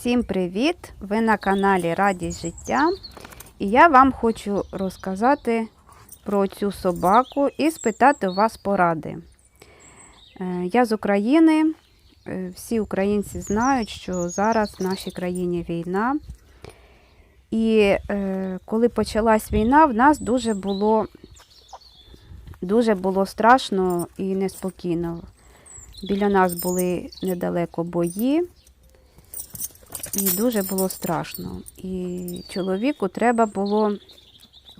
Всім привіт! Ви на каналі Радість життя. І я вам хочу розказати про цю собаку і спитати у вас поради. Е, Я з України. Е, Всі українці знають, що зараз в нашій країні війна. І е, коли почалась війна, в нас дуже було, дуже було страшно і неспокійно. Біля нас були недалеко бої. І дуже було страшно. І чоловіку треба було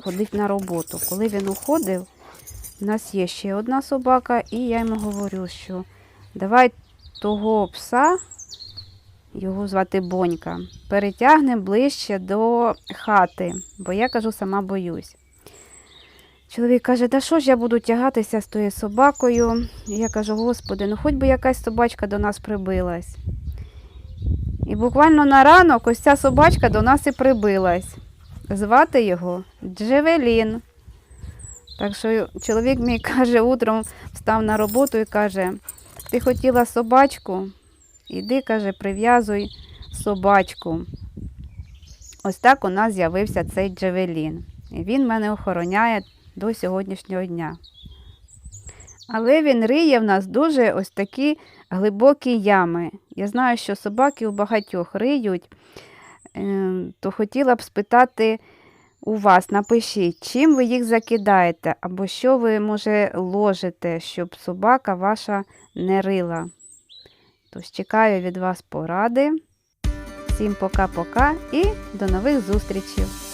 ходити на роботу. Коли він уходив, у нас є ще одна собака, і я йому говорю, що давай того пса, його звати Бонька, перетягнемо ближче до хати, бо я кажу, сама боюсь. Чоловік каже, да що ж я буду тягатися з тою собакою? І я кажу, господи, ну хоч би якась собачка до нас прибилась. І буквально на ранок ось ця собачка до нас і прибилась. Звати його Джевелін. Так що чоловік мій каже, утром встав на роботу і каже: ти хотіла собачку? Іди, каже, прив'язуй собачку. Ось так у нас з'явився цей Джевелін. І він мене охороняє до сьогоднішнього дня. Але він риє в нас дуже ось такі глибокі ями. Я знаю, що собаки у багатьох риють, Е, то хотіла б спитати у вас, напишіть, чим ви їх закидаєте, або що ви, може, ложите, щоб собака ваша не рила. Тож чекаю від вас поради. Всім пока-пока і до нових зустрічей!